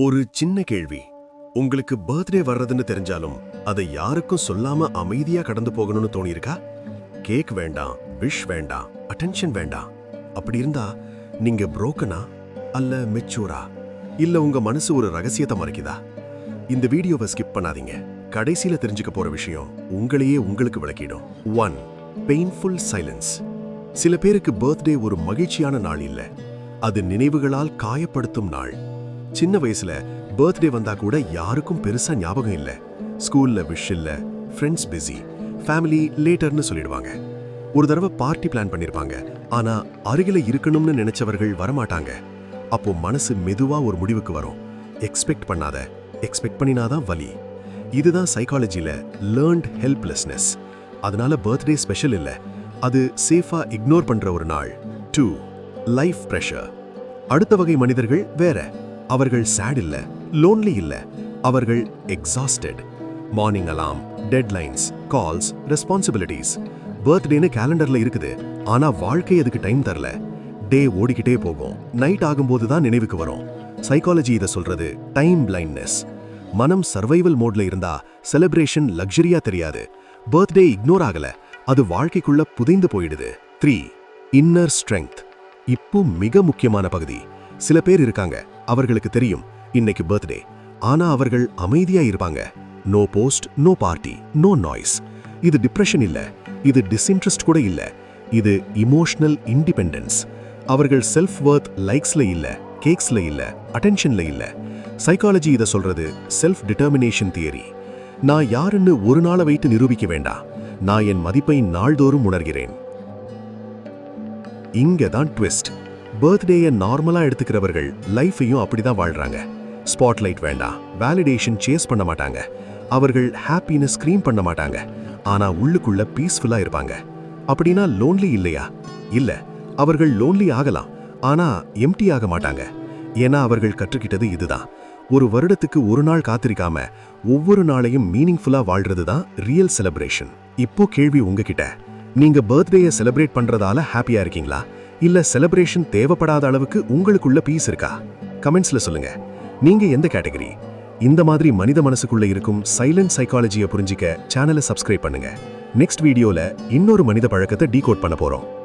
ஒரு சின்ன கேள்வி. உங்களுக்கு பர்த்டே வர்றதுன்னு தெரிஞ்சாலும் அதை யாருக்கும் சொல்லாம அமைதியா கடந்து போகணும்னு தோணியிருக்கா? கேக் வேண்டாம் விஷ் வேண்டாம் அட்டென்ஷன் வேண்டாம். அப்படி இருந்தா நீங்க புரோக்கனா அல்ல மெச்சூரா இல்ல உங்க மனசு ஒரு ரகசியத்தை மறைக்குதா? இந்த வீடியோவை ஸ்கிப் பண்ணாதீங்க. கடைசியில தெரிஞ்சுக்க போற விஷயம் உங்களையே உங்களுக்கு விளக்கிடும். ஒன் பெயின்ஃபுல் சைலன்ஸ் சில பேருக்கு பர்த்டே ஒரு மகிழ்ச்சியான நாள் இல்ல. அது நினைவுகளால் காயப்படுத்தும் நாள். சின்ன வயசுல பர்த்டே வந்தா கூட யாருக்கும் பெருசா ஞாபகம் இல்ல. ஸ்கூல்ல விஷ் இல்ல ஃப்ரெண்ட்ஸ் பிஸி ஃபேமிலி லேட்டர்னு சொல்லிடுவாங்க. ஒரு தடவை பார்ட்டி பிளான் பண்ணிருப்பாங்க. ஆனா அருகில இருக்கணும்னு நினைச்சவர்கள் வரமாட்டாங்க. அப்போ மனசு மெதுவா ஒரு முடிவுக்கு வரும். எக்ஸ்பெக்ட் பண்ணாத எக்ஸ்பெக்ட் பண்ணினாதான் வலி. இதுதான் சைக்காலஜில லேர்ன்ட் ஹெல்ப்லெஸ்னஸ் அதனால பர்த்டே ஸ்பெஷல் இல்ல. அது சேஃபா இக்னோர் பண்ற ஒரு நாள். டூ லைஃப் பிரஷர் அடுத்த வகை மனிதர்கள் வேற. அவர்கள் சேட் இல்ல லோன்லி இல்ல. அவர்கள் exhausted morning alarm deadlines calls responsibilities பர்த்டேன்னு கேலண்டரில் இருக்குது. ஆனா வாழ்க்கை அதுக்கு டைம் தரல. டே ஓடிக்கிட்டே போகும். நைட் ஆகும்போது தான் நினைவுக்கு வரும். சைக்காலஜி இதை சொல்றது டைம் பிளைண்ட்னஸ் மனம் சர்வைவல் மோட்ல இருந்தா செலிப்ரேஷன் லக்ஸரியா தெரியாது. பர்த்டே இக்னோர் ஆகல. அது வாழ்க்கைக்குள்ள புதைந்து போயிடுது. த்ரீ இன்னர் ஸ்ட்ரெங்க் இப்போ மிக முக்கியமான பகுதி. சில பேர் இருக்காங்க. அவர்களுக்கு தெரியும். இன்னைக்கு பர்த்டே ஆனா அவர்கள் அமைதியா இருப்பாங்க. No post no party no noise இது டிப்ரெஷன் இல்ல. இது டிஸ்இன்ட்ரெஸ்ட் கூட இல்ல. இது இமோஷனல் இண்டிபெண்டன்ஸ் அவர்கள் செல்ஃப் வர்த் லைக்ஸ்ல இல்ல கேக்ஸ்ல இல்ல அட்டென்ஷன்ல இல்ல. சைக்காலஜி இதை சொல்றது செல்ஃப் டிட்டர்மினேஷன் தியரி நான் யாருன்னு ஒரு நாளை வைத்து நிரூபிக்க வேண்டாம். நான் என் மதிப்பை நாள்தோறும் உணர்கிறேன். இங்க தான் ட்விஸ்ட் பர்த்டேயை நார்மலா எடுத்துக்கிறவர்கள் லைஃபையும் அப்படிதான் வாழ்றாங்க. ஸ்பாட்லைட் வேண்டாம். வேலிடேஷன் சேஸ் பண்ண மாட்டாங்க. அவர்கள் ஹாப்பின்னு ஸ்க்ரீம் பண்ண மாட்டாங்க. ஆனா உள்ளுக்குள்ள பீஸ்ஃபுல்லா இருப்பாங்க. அப்படின்னா லோன்லி இல்லையா? இல்ல. அவர்கள் லோன்லி ஆகலாம். ஆனா எம்டி ஆக மாட்டாங்க. ஏன்னா அவர்கள் கற்றுக்கிட்டது இதுதான். ஒரு வருடத்துக்கு ஒரு நாள் காத்திருக்காம ஒவ்வொரு நாளையும் மீனிங்ஃபுல்லாக வாழ்றது தான் ரியல் செலிப்ரேஷன். இப்போ கேள்வி உங்ககிட்ட. நீங்க பர்த்டேயை செலிப்ரேட் பண்றதால ஹாப்பியா இருக்கீங்களா? இல்ல செலிப்ரேஷன் தேவைப்படாத அளவுக்கு உங்களுக்குள்ள பீஸ் இருக்கா? கமெண்ட்ஸ்ல சொல்லுங்க. நீங்க எந்த கேட்டகரி இந்த மாதிரி மனித மனசுக்குள்ள இருக்கும் சைலண்ட் சைக்காலஜியை புரிஞ்சிக்க சேனலை சப்ஸ்கிரைப் பண்ணுங்க. நெக்ஸ்ட் வீடியோல இன்னொரு மனித பழக்கத்தை டீகோட் பண்ண போறோம்.